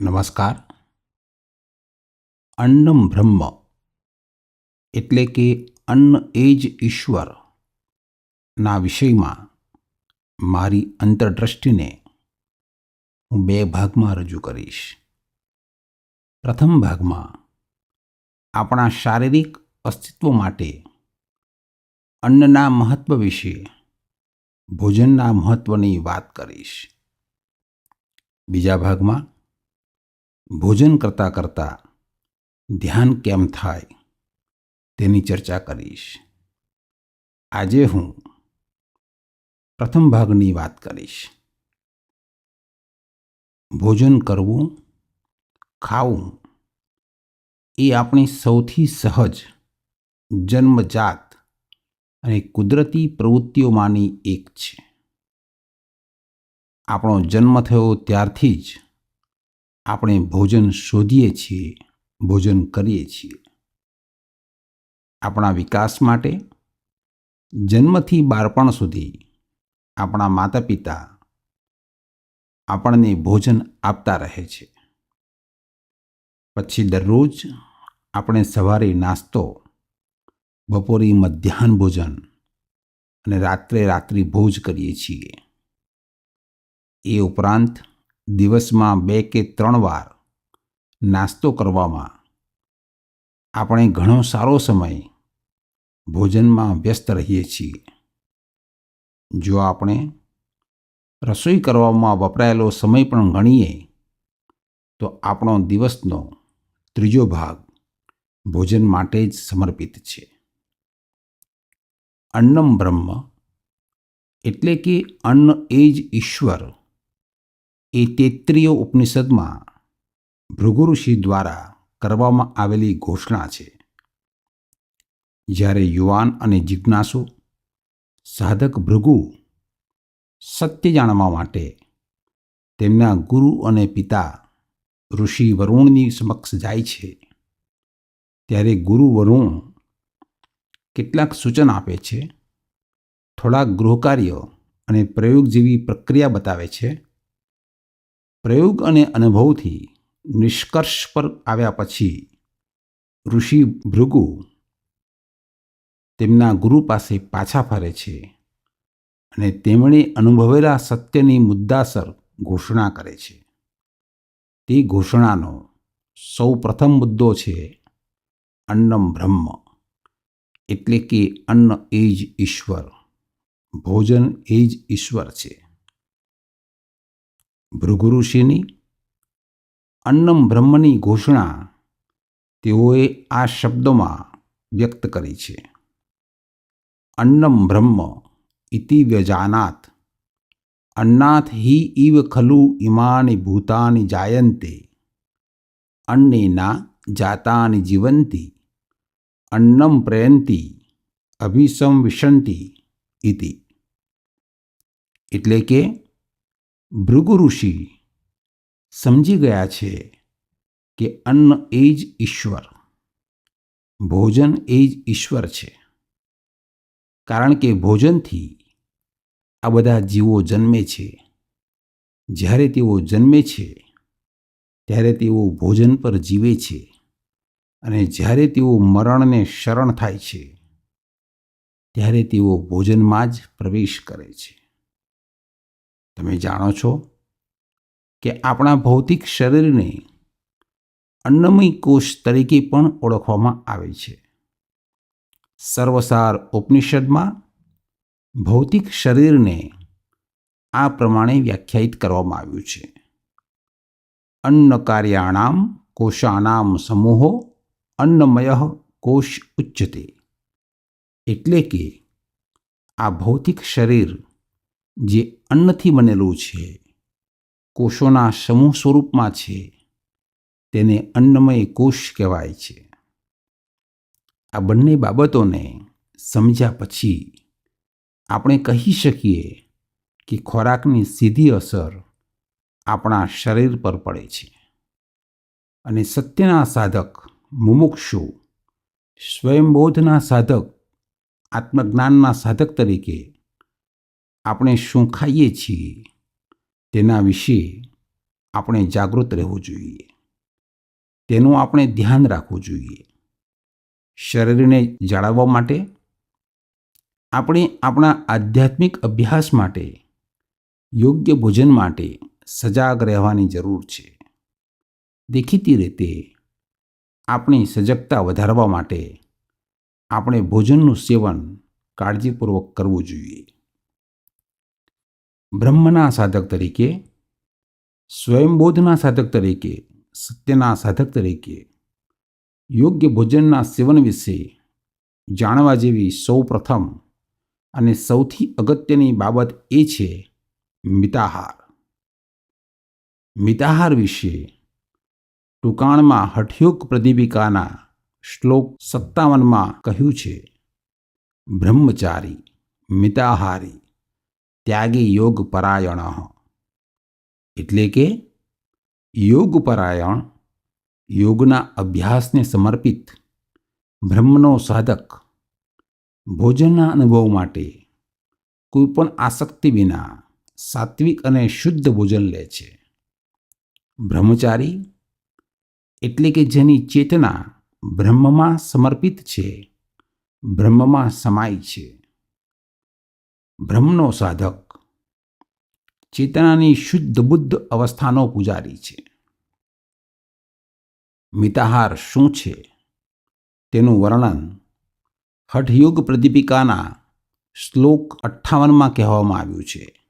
નમસ્કાર. અન્નમ બ્રહ્મ એટલે કે અન્ન એ જ ઈશ્વર ના વિષયમાં મારી અંતરદ્રષ્ટિને હું બે ભાગમાં રજૂ કરીશ. પ્રથમ ભાગમાં આપણા શારીરિક અસ્તિત્વ માટે અન્નના મહત્વ વિશે ભોજનના મહત્વની વાત કરીશ. બીજા ભાગમાં ભોજન કરતાં કરતાં ધ્યાન કેમ થાય તેની ચર્ચા કરીશ. આજે હું પ્રથમ ભાગની વાત કરીશ. ભોજન કરવું, ખાવું એ આપણી સૌથી સહજ જન્મજાત અને કુદરતી પ્રવૃત્તિઓમાંની એક છે. આપણો જન્મ થયો ત્યારથી જ આપણે ભોજન શોધીએ છીએ, ભોજન કરીએ છીએ. આપણા વિકાસ માટે, જન્મથી બાળપણ સુધી આપણા માતા પિતા આપણને ભોજન આપતા રહે છે. પછી દરરોજ આપણે સવારે નાસ્તો, બપોરે મધ્યાહન ભોજન અને રાત્રે રાત્રિ ભોજ કરીએ છીએ. એ ઉપરાંત દિવસમાં બે કે ત્રણ વાર નાસ્તો કરવામાં આપણે ઘણો સારો સમય ભોજનમાં વ્યસ્ત રહીએ છીએ. જો આપણે રસોઈ કરવામાં વપરાયેલો સમય પણ ગણીએ, તો આપણો દિવસનો ત્રીજો ભાગ ભોજન માટે જ સમર્પિત છે. અન્નમ બ્રહ્મ એટલે કે અન્ન એ જ ઈશ્વર એ તેત્રીય ઉપનિષદમાં ભૃગુ ઋષિ દ્વારા કરવામાં આવેલી ઘોષણા છે. જ્યારે યુવાન અને જિજ્ઞાસુ સાધક ભૃગુ સત્ય જાણવા માટે તેમના ગુરુ અને પિતા ઋષિ વરુણની સમક્ષ જાય છે, ત્યારે ગુરુ વરુણ કેટલાક સૂચન આપે છે, થોડાક ગૃહકાર્ય અને પ્રયોગ જેવી પ્રક્રિયા બતાવે છે પ્રયોગ અને અનુભવથી નિષ્કર્ષ પર આવ્યા પછી ઋષિ ભૃગુ તેમના ગુરુ પાસે પાછા ફરે છે અને તેમણે અનુભવેલા સત્યની મુદ્દાસર ઘોષણા કરે છે. તે ઘોષણાનો સૌ પ્રથમ મુદ્દો છે અન્નમ બ્રહ્મ, એટલે કે અન્ન એ જ ઈશ્વર, ભોજન એ જ ઈશ્વર છે. ભૃગુ ઋષિની અન્નમ બ્રહ્મની ઘોષણા તેઓએ આ શબ્દોમાં વ્યક્ત કરી છે. અન્નમ બ્રહ્મ ઇતિ વ્યજાનાત. અન્નાથ હિ ઇવ ખલુ ઇમાની ભૂતાની જાયન્તે અન્નેના જાતાની જીવંતી. અન્નમ પ્રયંતી અભિસંવિશંતી ઇતિ. એટલે કે ભૃગુ ઋષિ સમજી ગયા છે કે અન્ન એ જ ઈશ્વર, ભોજન એ જ ઈશ્વર છે. કારણ કે ભોજનથી આ બધા જીવો જન્મે છે. જ્યારે તેઓ જન્મે છે, ત્યારે તેઓ ભોજન પર જીવે છે અને જ્યારે તેઓ મરણને શરણ થાય છે, ત્યારે તેઓ ભોજનમાં જ પ્રવેશ કરે છે. તમે જાણો છો કે આપણા ભૌતિક શરીરને અન્નમય કોષ તરીકે પણ ઓળખવામાં આવે છે. સર્વસાર ઉપનિષદમાં ભૌતિક શરીરને આ પ્રમાણે વ્યાખ્યાયિત કરવામાં આવ્યું છે. અન્ન કાર્યાણામ કોષાનામ સમૂહો અન્નમય કોષ ઉચ્ચતે એટલે કે આ ભૌતિક શરીર જે અન્નથી બનેલું છે, કોષોના સમૂહ સ્વરૂપમાં છે, તેને અન્નમય કોષ કહેવાય છે. આ બંને બાબતોને સમજ્યા પછી આપણે કહી શકીએ કે ખોરાકની સીધી અસર આપણા શરીર પર પડે છે. અને સત્યના સાધક મુમુક્ષુ સ્વયંબોધના સાધક આત્મજ્ઞાનના સાધક તરીકે આપણે શું ખાઈએ છીએ તેના વિશે આપણે જાગૃત રહેવું જોઈએ. તેનું આપણે ધ્યાન રાખવું જોઈએ. શરીરને જાળવવા માટે, આપણે આપણા આધ્યાત્મિક અભ્યાસ માટે, યોગ્ય ભોજન માટે સજાગ રહેવાની જરૂર છે. દેખીતી રીતે, આપણી સજગતા વધારવા માટે આપણે ભોજનનું સેવન કાળજીપૂર્વક કરવું જોઈએ. બ્રહ્મના સાધક તરીકે, સ્વયંબોધના સાધક તરીકે, સત્યના સાધક તરીકે, યોગ્ય ભોજનના સેવન વિશે જાણવા જેવી સૌ પ્રથમ અને સૌથી અગત્યની બાબત એ છે મિતાહાર. મિતાહાર વિશે ટૂંકાણમાં હઠયોગ પ્રદીપિકાના શ્લોક સત્તાવનમાં કહ્યું છે, બ્રહ્મચારી, મિતાહારી. ત્યાગી યોગ પરાયણ એટલે કે યોગ પરાયણ યોગના અભ્યાસને સમર્પિત બ્રહ્મનો સાધક ભોજનના અનુભવ માટે કોઈપણ આસક્તિ વિના સાત્વિક અને શુદ્ધ ભોજન લે છે બ્રહ્મચારી એટલે કે જેની ચેતના બ્રહ્મમાં સમર્પિત છે બ્રહ્મમાં સમાય છે બ્રહ્મનો સાધક. ચેતનાની શુદ્ધ બુદ્ધ અવસ્થાનો પૂજારી છે. મિતાહાર શું છે? તેનું વર્ણન હઠયોગ પ્રદીપિકાના શ્લોક અઠ્ઠાવનમાં કહેવામાં આવ્યું છે.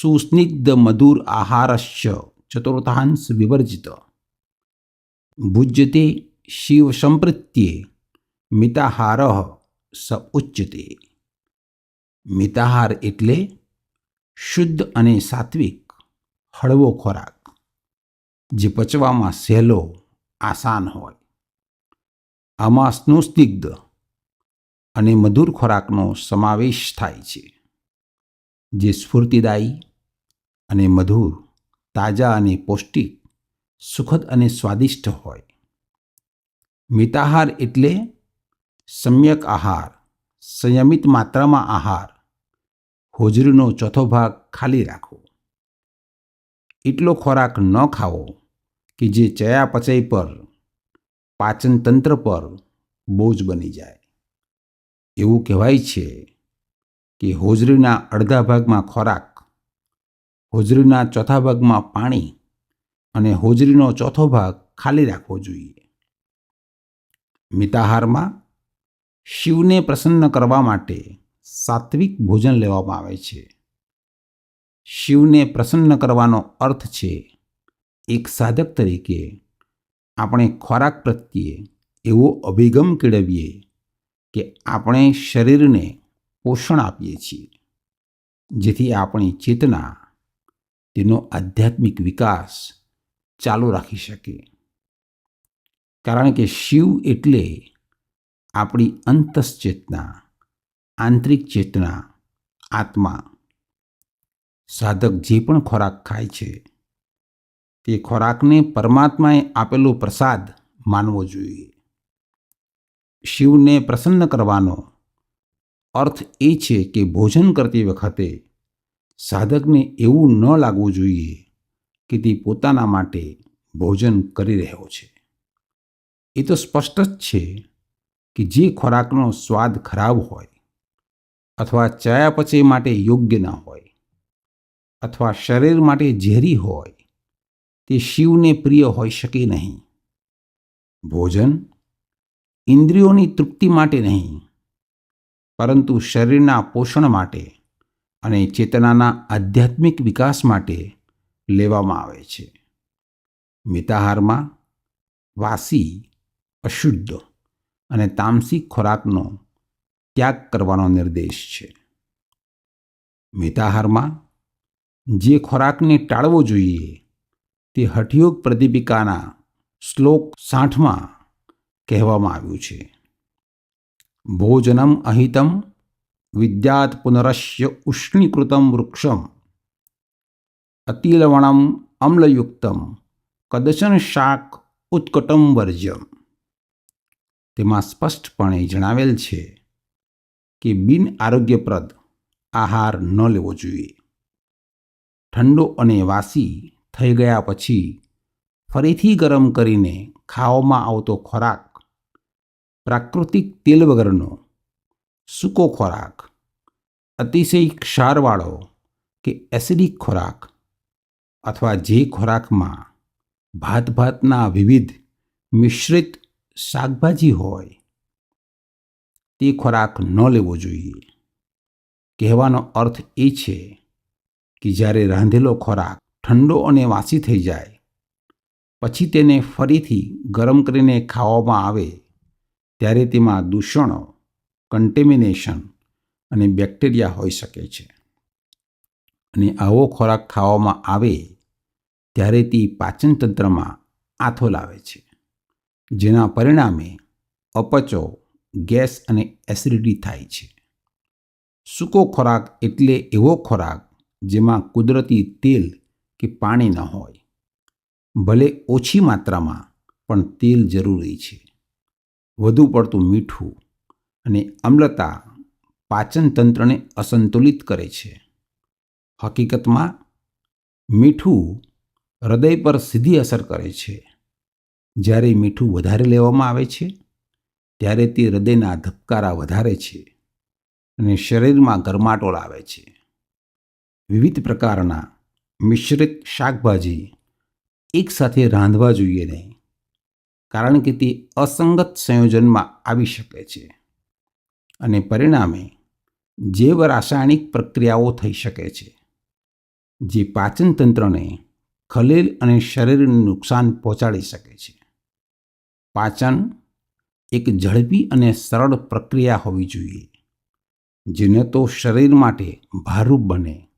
સુસ્નિગ્ધ મધુર આહારશ્ય ચતુર્થાંશ વિવર્જિત. ભુજ્યતે શિવ સંપ્રત્યે મિતાહાર સ ઉચ્યતે. મિતાહાર એટલે શુદ્ધ અને સાત્વિક હળવો ખોરાક, જે પચવામાં સહેલો, આસાન હોય. આમાં સ્નુસ્નિગ્ધ અને મધુર ખોરાકનો સમાવેશ થાય છે, જે સ્ફૂર્તિદાયી અને મધુર, તાજા અને પૌષ્ટિક, સુખદ અને સ્વાદિષ્ટ હોય. મિતાહાર એટલે સમ્યક આહાર સંયમિત માત્રામાં આહાર. હોજરીનો ચોથો ભાગ ખાલી રાખો એટલો ખોરાક ન ખાવો કે જે ચયાપચય પર પાચન તંત્ર પર બોજ બની જાય. એવું કહેવાય છે કે હોજરીના અડધા ભાગમાં ખોરાક, હોજરીના ચોથા ભાગમાં પાણી અને હોજરીનો ચોથો ભાગ ખાલી રાખવો જોઈએ. મિતાહારમાં શિવને પ્રસન્ન કરવા માટે સાત્વિક ભોજન લેવામાં આવે છે. શિવને પ્રસન્ન કરવાનો અર્થ છે, એક સાધક તરીકે આપણે ખોરાક પ્રત્યે એવો અભિગમ કેળવીએ કે આપણે શરીરને પોષણ આપીએ છીએ, જેથી આપણી ચેતના તેનો આધ્યાત્મિક વિકાસ ચાલુ રાખી શકે. કારણ કે શિવ એટલે આપણી અંતશ્ચેતના આંતરિક ચેતના આત્મા સાધક જે પણ ખોરાક ખાય છે, તે ખોરાકને પરમાત્માએ આપેલો પ્રસાદ માનવો જોઈએ. શિવને પ્રસન્ન કરવાનો અર્થ એ છે કે ભોજન કરતી વખતે સાધકને એવું ન લાગવું જોઈએ કે તે પોતાના માટે ભોજન કરી રહ્યો છે. એ તો સ્પષ્ટ જ છે કે જે ખોરાકનો સ્વાદ ખરાબ હોય અથવા ચયાપચય માટે યોગ્ય ન હોય અથવા શરીર માટે ઝેરી હોય, તે શિવને પ્રિય હોઈ શકે નહીં. ભોજન ઇન્દ્રિયોની તૃપ્તિ માટે નહીં, પરંતુ શરીરના પોષણ માટે અને ચેતનાના આધ્યાત્મિક વિકાસ માટે લેવામાં આવે છે. મિતાહારમાં વાસી અશુદ્ધ અને તામસિક ખોરાકનો ત્યાગ કરવાનો નિર્દેશ છે. મિતાહારમાં જે ખોરાકને ટાળવો જોઈએ, તે હઠયોગ પ્રદીપિકાના શ્લોક સાઠમાં કહેવામાં આવ્યું છે. ભોજનમ અહિતમ વિદ્યાત પુનરશ્ય ઉષ્ણીકૃતમ વૃક્ષમ અતિલવણમ અમ્લયુક્તમ કદચન શાક ઉત્કટમ વર્જ્યમ. તેમાં સ્પષ્ટપણે જણાવેલ છે કે બિન આરોગ્યપ્રદ આહાર ન લેવો જોઈએ. ઠંડો અને વાસી થઈ ગયા પછી ફરીથી ગરમ કરીને ખાવામાં આવતો ખોરાક, પ્રાકૃતિક તેલ વગરનો સૂકો ખોરાક, અતિશય ક્ષારવાળો કે એસિડિક ખોરાક અથવા જે ખોરાકમાં ભાત ભાતના વિવિધ મિશ્રિત શાકભાજી હોય, તે ખોરાક ન લેવો જોઈએ. કહેવાનો અર્થ એ છે કે જ્યારે રાંધેલો ખોરાક ઠંડો અને વાસી થઈ જાય, પછી તેને ફરીથી ગરમ કરીને ખાવામાં આવે, ત્યારે તેમાં દૂષણો કન્ટેમિનેશન અને બેક્ટેરિયા હોઈ શકે છે. અને આવો ખોરાક ખાવામાં આવે, ત્યારે તે પાચનતંત્રમાં આથો લાવે છે. જેના પરિણામે અપચો, ગેસ અને એસિડિટી થાય છે. સૂકો ખોરાક એટલે એવો ખોરાક જેમાં કુદરતી તેલ કે પાણી ન હોય. ભલે ઓછી માત્રામાં પણ તેલ જરૂરી છે. વધુ પડતું મીઠું અને અમ્લતા પાચન તંત્રને અસંતુલિત કરે છે. હકીકતમાં મીઠું હૃદય પર સીધી અસર કરે છે. જ્યારે મીઠું વધારે લેવામાં આવે છે, ત્યારે તે હૃદયના ધબકારા વધારે છે અને શરીરમાં ગરમાટો લાવે છે. વિવિધ પ્રકારના મિશ્રિત શાકભાજી એકસાથે રાંધવા જોઈએ નહીં, કારણ કે તે અસંગત સંયોજનમાં આવી શકે છે અને પરિણામે જૈવ રાસાયણિક પ્રક્રિયાઓ થઈ શકે છે, જે પાચનતંત્રને ખલેલ અને શરીરને નુકસાન પહોંચાડી શકે છે. પાચન એક ઝડપી અને સરળ પ્રક્રિયા હોવી જોઈએ જે ન તો શરીર માટે ભારરૂપ બને,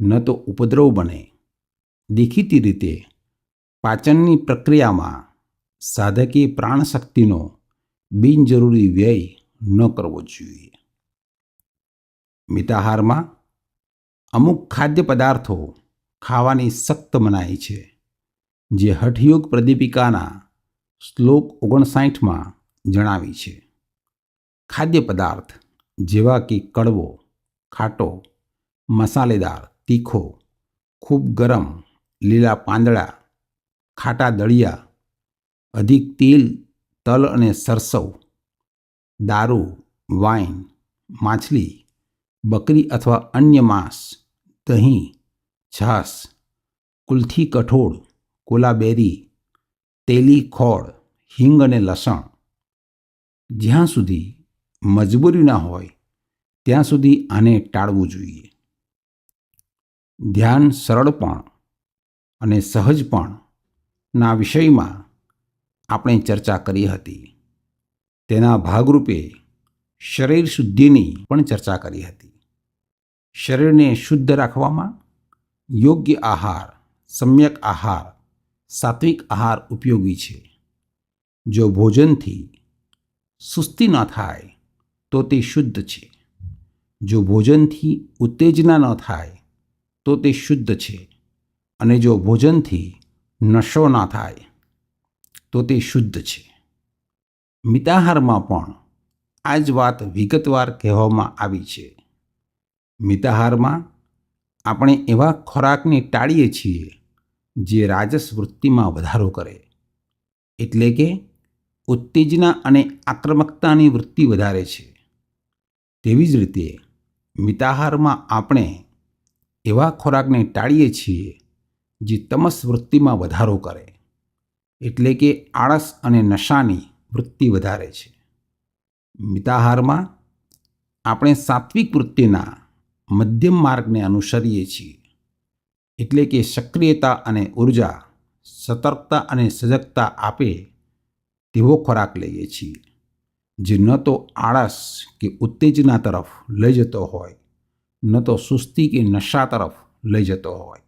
ન તો ઉપદ્રવ બને. દેખીતી રીતે, પાચનની પ્રક્રિયામાં સાધકે પ્રાણશક્તિનો બિનજરૂરી વ્યય ન કરવો જોઈએ. મિતાહારમાં અમુક ખાદ્ય પદાર્થો ખાવાની સખ્ત મનાઈ છે, જે હઠયોગ પ્રદીપિકાના શ્લોક ઓગણસાઠમાં જણાવી છે. ખાદ્ય પદાર્થ જેવા કે કડવો, ખાટો, મસાલેદાર, તીખો, ખૂબ ગરમ, લીલા પાંદડા, ખાટા દળિયા, અધિક તેલ, તલ અને સરસવ, દારૂ, વાઇન, માછલી, બકરી અથવા અન્ય માંસ, દહીં છાસ કુલ્થી કઠોળ કોલાબેરી તેલી ખોળ, હિંગ અને લસણ. જ્યાં સુધી મજબૂરી ના હોય, ત્યાં સુધી આને ટાળવું જોઈએ. ધ્યાન સરળપણ અને સહજપણના વિષયમાં આપણે ચર્ચા કરી હતી. તેના ભાગરૂપે શરીર શુદ્ધિની પણ ચર્ચા કરી હતી. શરીરને શુદ્ધ રાખવામાં યોગ્ય આહાર, સમ્યક આહાર સાત્વિક આહાર ઉપયોગી છે. જો ભોજનથી સુસ્તી ન થાય, તો તે શુદ્ધ છે. જો ભોજનથી ઉત્તેજના ન થાય, તો તે શુદ્ધ છે. અને જો ભોજનથી નશો ના થાય, તો તે શુદ્ધ છે. મિતાહારમાં પણ આ જ વાત વિગતવાર કહેવામાં આવી છે. મિતાહારમાં આપણે એવા ખોરાકને ટાળીએ છીએ જે રાજસ વૃત્તિમાં વધારો કરે, એટલે કે ઉત્તેજના અને આક્રમકતાની વૃત્તિ વધારે છે. તેવી જ રીતે મિતાહારમાં આપણે એવા ખોરાકને ટાળીએ છીએ જે તમસ વૃત્તિમાં વધારો કરે, એટલે કે આળસ અને નશાની વૃત્તિ વધારે છે. મિતાહારમાં આપણે સાત્વિક વૃત્તિના મધ્યમ માર્ગને અનુસરીએ છીએ. એટલે કે સક્રિયતા અને ઊર્જા સતર્કતા અને સજગતા આપે તેવો ખોરાક લઈએ છીએ. જે ન તો આળસ કે ઉત્તેજના તરફ લઈ જતો હોય, ન તો સુસ્તી કે નશા તરફ લઈ જતો હોય.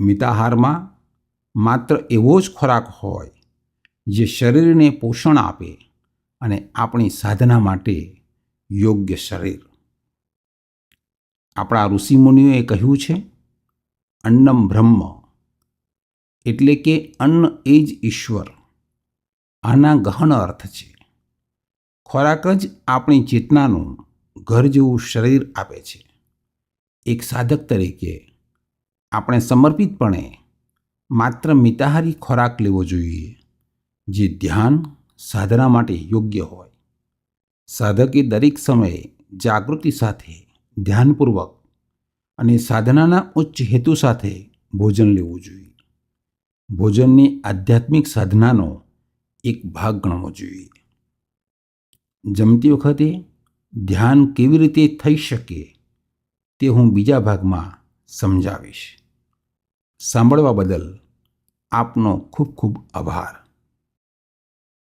મિતાહારમાં માત્ર એવો જ ખોરાક હોય જે શરીરને પોષણ આપે અને આપણી સાધના માટે યોગ્ય શરીર. આપણા ઋષિમુનિઓએ કહ્યું છે અન્નમ બ્રહ્મ. એટલે કે અન્ન એ જ ઈશ્વર. આના ગહન અર્થ છે. ખોરાક જ આપણી ચેતનાનું ઘર જેવું શરીર આપે છે. એક સાધક તરીકે આપણે સમર્પિતપણે માત્ર મિતાહારી ખોરાક લેવો જોઈએ, જે ધ્યાન, સાધના માટે યોગ્ય હોય. સાધકે દરેક સમયે જાગૃતિ સાથે ધ્યાનપૂર્વક અને સાધનાના ઉચ્ચ હેતુ સાથે ભોજન લેવું જોઈએ. ભોજનને આધ્યાત્મિક સાધનાનો એક ભાગ ગણવો જોઈએ. જમતી વખતે ધ્યાન કેવી રીતે થઈ શકે તે હું બીજા ભાગમાં સમજાવીશ. સાંભળવા બદલ આપનો ખૂબ ખૂબ આભાર.